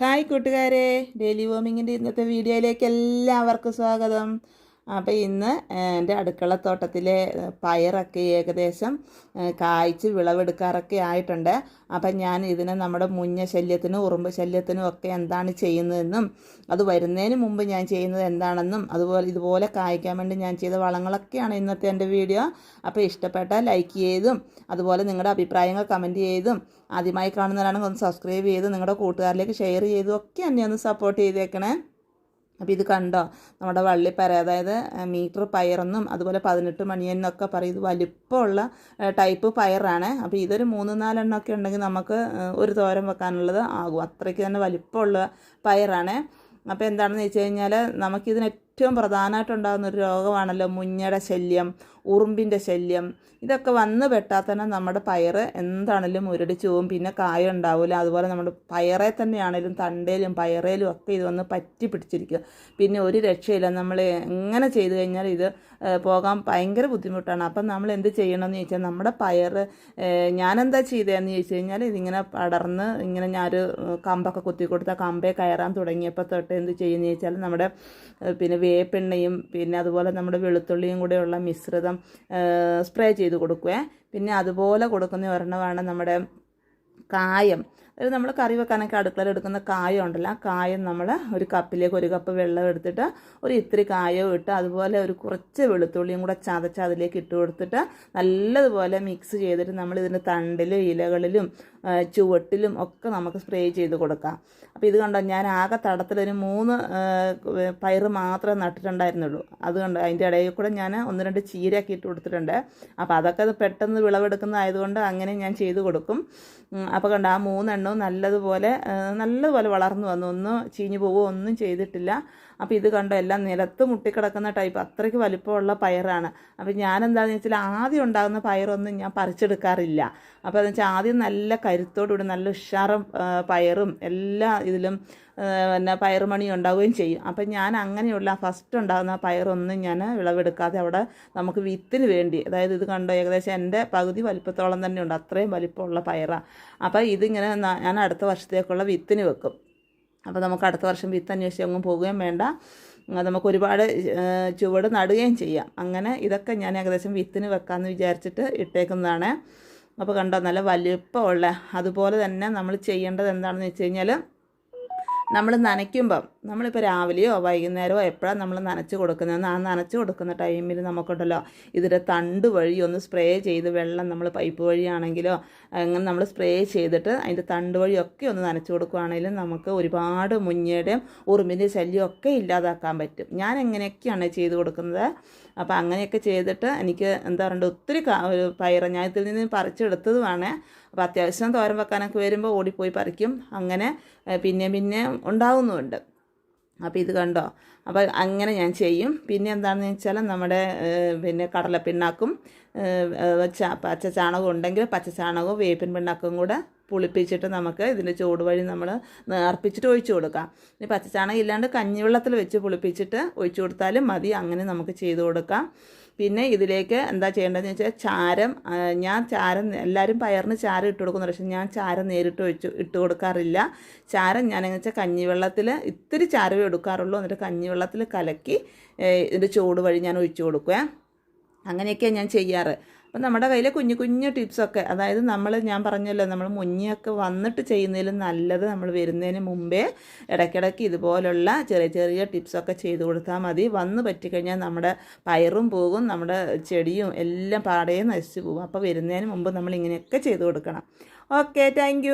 Hi കൂട്ടുകാരെ daily വോമിങ്ങിന്റെ ഇന്നത്തെ വീഡിയോയിലേക്ക് എല്ലാവർക്കും സ്വാഗതം. അപ്പോൾ ഇന്ന് എന്റെ അടുക്കളത്തോട്ടത്തിലെ പയറൊക്കെ ഏകദേശം കായ്ച്ച് വിളവെടുക്കാറൊക്കെ ആയിട്ടുണ്ട്. അപ്പം ഞാൻ ഇതിനെ നമ്മുടെ മുഞ്ഞ ശല്യത്തിനും ഉറുമ്പ് ശല്യത്തിനും ഒക്കെ എന്താണ് ചെയ്യുന്നതെന്നും അത് വരുന്നതിന് മുമ്പ് ഞാൻ ചെയ്യുന്നത് എന്താണെന്നും അതുപോലെ ഇതുപോലെ കായ്ക്കാൻ വേണ്ടി ഞാൻ ചെയ്ത വളങ്ങളൊക്കെയാണ് ഇന്നത്തെ എന്റെ വീഡിയോ. അപ്പോൾ ഇഷ്ടപ്പെട്ടാൽ ലൈക്ക് ചെയ്തും അതുപോലെ നിങ്ങളുടെ അഭിപ്രായങ്ങൾ കമന്റ് ചെയ്തും ആദ്യമായി കാണുന്നവരാണെങ്കിൽ ഒന്ന് സബ്സ്ക്രൈബ് ചെയ്ത് നിങ്ങളുടെ കൂട്ടുകാരിലേക്ക് ഷെയർ ചെയ്തും ഒക്കെ എന്നെ ഒന്ന് സപ്പോർട്ട് ചെയ്തേക്കണേ. അപ്പോൾ ഇത് കണ്ടോ? നമ്മുടെ വള്ളിപ്പയർ അതായത് മീറ്റർ പയറെന്നും അതുപോലെ പതിനെട്ട് മണിയെന്നൊക്കെ പറയും. ഇത് വലിപ്പമുള്ള ടൈപ്പ് പയറാണ്. അപ്പോൾ ഇതൊരു മൂന്ന് നാലെണ്ണമൊക്കെ ഉണ്ടെങ്കിൽ നമുക്ക് ഒരു തോരം വെക്കാനുള്ളത് ആകും. അത്രയ്ക്ക് തന്നെ വലിപ്പമുള്ള പയറാണ്. അപ്പോൾ എന്താണെന്ന് വെച്ച് കഴിഞ്ഞാൽ നമുക്കിതിന് ഏറ്റവും പ്രധാനമായിട്ടുണ്ടാകുന്ന ഒരു രോഗമാണല്ലോ മുഞ്ഞയുടെ ശല്യം ഉറുമ്പിന്റെ ശല്യം. ഇതൊക്കെ വന്ന് പെട്ടാൽ തന്നെ നമ്മുടെ പയറ് എന്താണെങ്കിലും മുരടിച്ച് പോകും പിന്നെ കായ ഉണ്ടാവില്ല അതുപോലെ നമ്മുടെ പയറെ തന്നെയാണെങ്കിലും തണ്ടയിലും പയറേലും ഒക്കെ ഇത് വന്ന് പറ്റി പിടിച്ചിരിക്കും. പിന്നെ ഒരു രക്ഷയില്ല. നമ്മൾ എങ്ങനെ ചെയ്തു കഴിഞ്ഞാൽ ഇത് പോകാൻ ഭയങ്കര ബുദ്ധിമുട്ടാണ്. അപ്പം നമ്മൾ എന്ത് ചെയ്യണമെന്ന് ചോദിച്ചാൽ നമ്മുടെ പയറ് ഞാനെന്താ ചെയ്തതെന്ന് ചോദിച്ചു കഴിഞ്ഞാൽ ഇതിങ്ങനെ പടർന്ന് ഇങ്ങനെ ഞാനൊരു കമ്പൊക്കെ കുത്തി കൊടുത്ത കമ്പേ കയറാൻ തുടങ്ങിയപ്പോൾ തൊട്ട് എന്ത് ചെയ്യുന്നത് ചോദിച്ചാൽ നമ്മുടെ പിന്നെ വേപ്പെണ്ണയും പിന്നെ അതുപോലെ നമ്മുടെ വെളുത്തുള്ളിയും കൂടെയുള്ള മിശ്രിതം സ്പ്രേ ചെയ്ത് കൊടുക്കുക പിന്നെ അതുപോലെ കൊടുക്കുന്ന ഒരെണ്ണമാണ് നമ്മുടെ കായം. അതായത് നമ്മൾ കറി വെക്കാനൊക്കെ അടുക്കളയിൽ എടുക്കുന്ന കായം ഉണ്ടല്ലോ ആ കായം നമ്മൾ ഒരു കപ്പിലേക്ക് ഒരു കപ്പ് വെള്ളം എടുത്തിട്ട് ഒരു ഇത്തിരി കായവും ഇട്ട് അതുപോലെ ഒരു കുറച്ച് വെളുത്തുള്ളിയും കൂടെ ചതച്ച് അതിലേക്ക് ഇട്ട് കൊടുത്തിട്ട് നല്ലതുപോലെ മിക്സ് ചെയ്തിട്ട് നമ്മൾ ഇതിന്റെ തണ്ടിലും ഇലകളിലും ചുവട്ടിലും ഒക്കെ നമുക്ക് സ്പ്രേ ചെയ്ത് കൊടുക്കാം. അപ്പോൾ ഇത് കണ്ടോ ഞാൻ ആകെ തടത്തിലൊരു മൂന്ന് പയറ് മാത്രമേ നട്ടിട്ടുണ്ടായിരുന്നുള്ളൂ. അത് കണ്ടോ അതിന്റെ ഇടയിൽ കൂടെ ഞാൻ ഒന്ന് രണ്ട് ചീരയൊക്കെ ഇട്ട് കൊടുത്തിട്ടുണ്ട്. അപ്പോൾ അതൊക്കെ അത് പെട്ടെന്ന് വിളവെടുക്കുന്നതായതുകൊണ്ട് അങ്ങനെ ഞാൻ ചെയ്ത് കൊടുക്കും. അപ്പോൾ കണ്ടോ ആ മൂന്നെണ്ണവും നല്ലതുപോലെ നല്ലതുപോലെ വളർന്നു വന്നു. ഒന്നും ചീഞ്ഞു പോവുകയോ ഒന്നും ചെയ്തിട്ടില്ല. അപ്പോൾ ഇത് കണ്ടോ എല്ലാം നിലത്ത് മുട്ടിക്കിടക്കുന്ന ടൈപ്പ് അത്രയ്ക്ക് വലിപ്പമുള്ള പയറാണ്. അപ്പോൾ ഞാൻ എന്താണെന്ന് വെച്ചാൽ ആദ്യം ഉണ്ടാകുന്ന പയറൊന്നും ഞാൻ പറിച്ചെടുക്കാറില്ല. അപ്പോൾ എന്ന് വെച്ചാൽ ആദ്യം നല്ല കരുത്തോടുകൂടി നല്ല ഉഷാറും പയറും എല്ലാ ഇതിലും പിന്നെ പയറുമണി ഉണ്ടാവുകയും ചെയ്യും. അപ്പം ഞാൻ അങ്ങനെയുള്ള ഫസ്റ്റ് ഉണ്ടാകുന്ന പയറൊന്നും ഞാൻ വിളവെടുക്കാതെ അവിടെ നമുക്ക് വിത്തിന് വേണ്ടി അതായത് ഇത് കണ്ടോ ഏകദേശം എന്റെ പകുതി വലിപ്പത്തോളം തന്നെ ഉണ്ട്. അത്രയും വലിപ്പമുള്ള പയറാണ് അപ്പോൾ ഇതിങ്ങനെ ഞാൻ അടുത്ത വർഷത്തേക്കുള്ള വിത്തിന് വെക്കും. അപ്പോൾ നമുക്ക് അടുത്ത വർഷം വിത്ത് അന്വേഷിച്ച് അങ്ങ് പോവുകയും വേണ്ട. നമുക്ക് ഒരുപാട് ചുവട് നടുകയും ചെയ്യാം. അങ്ങനെ ഇതൊക്കെ ഞാൻ ഏകദേശം വിത്തിന് വെക്കാമെന്ന് വിചാരിച്ചിട്ട് ഇട്ടേക്കുന്നതാണ്. അപ്പോൾ കണ്ടോ നല്ല വലിപ്പമുള്ള അതുപോലെ തന്നെ നമ്മൾ ചെയ്യേണ്ടത് എന്താണെന്ന് വെച്ച് കഴിഞ്ഞാൽ നമ്മൾ നനയ്ക്കുമ്പം നമ്മളിപ്പോൾ രാവിലെയോ വൈകുന്നേരമോ എപ്പോഴാണ് നമ്മൾ നനച്ച് കൊടുക്കുന്നത് ആ നനച്ച് കൊടുക്കുന്ന ടൈമിൽ നമുക്കുണ്ടല്ലോ ഇതിന്റെ തണ്ട് വഴി ഒന്ന് സ്പ്രേ ചെയ്ത് വെള്ളം നമ്മൾ പൈപ്പ് വഴിയാണെങ്കിലോ അങ്ങനെ നമ്മൾ സ്പ്രേ ചെയ്തിട്ട് അതിന്റെ തണ്ട് വഴിയൊക്കെ ഒന്ന് നനച്ച് കൊടുക്കുകയാണെങ്കിലും നമുക്ക് ഒരുപാട് മുഞ്ഞയുടെയും ഉറുമ്പിന്റെ ശല്യം ഒക്കെ ഇല്ലാതാക്കാൻ പറ്റും. ഞാൻ എങ്ങനെയൊക്കെയാണ് ചെയ്ത് കൊടുക്കുന്നത്? അപ്പോൾ അങ്ങനെയൊക്കെ ചെയ്തിട്ട് എനിക്ക് എന്താ പറയുക ഒത്തിരി പയറ് ഞാൻ ഇതിൽ നിന്ന് പറിച്ചെടുത്തതുമാണ്. അപ്പോൾ അത്യാവശ്യം തോരം വെക്കാനൊക്കെ വരുമ്പോൾ ഓടിപ്പോയി പറിക്കും. അങ്ങനെ പിന്നെ പിന്നെ ഉണ്ടാവുന്നുമുണ്ട്. അപ്പോൾ ഇത് കണ്ടോ? അപ്പോൾ അങ്ങനെ ഞാൻ ചെയ്യും. പിന്നെ എന്താണെന്ന് വെച്ചാൽ നമ്മുടെ പിന്നെ കടലപ്പിണ്ണാക്കും പച്ച ചാണകം ഉണ്ടെങ്കിൽ പച്ച ചാണകവും വേപ്പിൻ പിണ്ണാക്കും കൂടെ പുളിപ്പിച്ചിട്ട് നമുക്ക് ഇതിന്റെ ചൂട് വഴി നമ്മൾ നേർപ്പിച്ചിട്ട് ഒഴിച്ചു കൊടുക്കാം. ഇനി പച്ചച്ചാണകം ഇല്ലാണ്ട് കഞ്ഞിവെള്ളത്തിൽ വെച്ച് പുളിപ്പിച്ചിട്ട് ഒഴിച്ചു കൊടുത്താലും മതി. അങ്ങനെ നമുക്ക് ചെയ്തു കൊടുക്കാം. പിന്നെ ഇതിലേക്ക് എന്താ ചെയ്യേണ്ടതെന്ന് വെച്ചാൽ ചാരം ഞാൻ ചാരം എല്ലാവരും പയറിന് ചാരം ഇട്ട് കൊടുക്കുന്നു പക്ഷേ ഞാൻ ചാരം നേരിട്ട് ഒഴിച്ച് ഇട്ട് കൊടുക്കാറില്ല. ചാരം ഞാൻ ഞാനെന്ന് വെച്ചാൽ കഞ്ഞിവെള്ളത്തിൽ ഇത്തിരി ചാരവേ എടുക്കാറുള്ളൂ. എന്നിട്ട് കഞ്ഞിവെള്ളത്തിൽ കലക്കി ഇതിന്റെ ചൂട് വഴി ഞാൻ ഒഴിച്ചു കൊടുക്കുക അങ്ങനെയൊക്കെയാണ് ഞാൻ ചെയ്യാറ്. അപ്പം നമ്മുടെ കയ്യിൽ കുഞ്ഞു കുഞ്ഞു ടിപ്സൊക്കെ അതായത് നമ്മൾ ഞാൻ പറഞ്ഞല്ലോ നമ്മൾ മുഞ്ഞൊക്കെ വന്നിട്ട് ചെയ്യുന്നതിലും നല്ലത് നമ്മൾ വരുന്നതിന് മുമ്പേ ഇടയ്ക്കിടയ്ക്ക് ഇതുപോലുള്ള ചെറിയ ചെറിയ ടിപ്സൊക്കെ ചെയ്തു കൊടുത്താൽ മതി. വന്ന് പറ്റിക്കഴിഞ്ഞാൽ നമ്മുടെ പയറും പോകും നമ്മുടെ ചെടിയും എല്ലാം പാടേ നശിച്ചു പോകും. അപ്പോൾ വരുന്നതിന് മുമ്പ് നമ്മൾ ഇങ്ങനെയൊക്കെ ചെയ്തു കൊടുക്കണം. Okay thank